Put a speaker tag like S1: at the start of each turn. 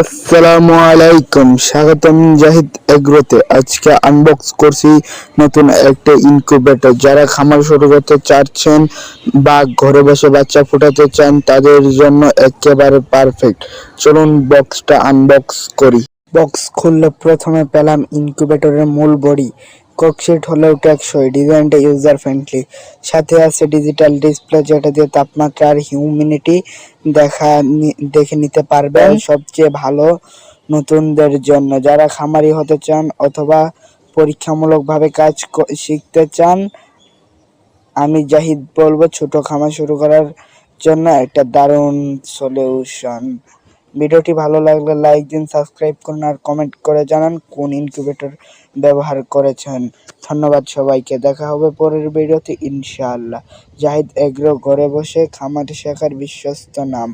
S1: আসসালামু আলাইকুম। স্বাগতম জাহিদ এগ্রোতে। আজকে আনবক্স করছি নতুন একটা ইনকিউবেটর যারা খামার শুরু করতে চাচ্ছেন বা ঘরে বসে বাচ্চা ফোটাতে চান, তাদের জন্য একেবারে পারফেক্ট চলুন বক্সটা আনবক্স করি। বক্স খুললে প্রথমে পেলাম ইনকিউবেটরের মূল বডি। ককশিট হলেও টেকসই ডিজাইনটা ইউজার ফ্রেন্ডলি সাথে আছে ডিজিটাল ডিসপ্লে যেটা দিয়ে তাপমাত্রা আর হিউমিনিটি দেখা দেখে নিতে পারবেন। সবচেয়ে ভালো নতুনদের জন্য। যারা খামারি হতে চান অথবা পরীক্ষামূলকভাবে কাজ শিখতে চান আমি জাহিদ বলব ছোট খামার শুরু করার জন্য একটা দারুণ সলিউশন ভিডিওটি ভালো লাগলে লাইক দিন, সাবস্ক্রাইব করুন আর কমেন্ট করে জানান কোন ইনকিউবেটর ব্যবহার করেছেন। ধন্যবাদ সবাইকে। দেখা হবে পরের ভিডিওতে ইনশাআল্লাহ। জাহিদ এগ্রো ঘরে বসে খামার শেখার বিশ্বস্ত নাম।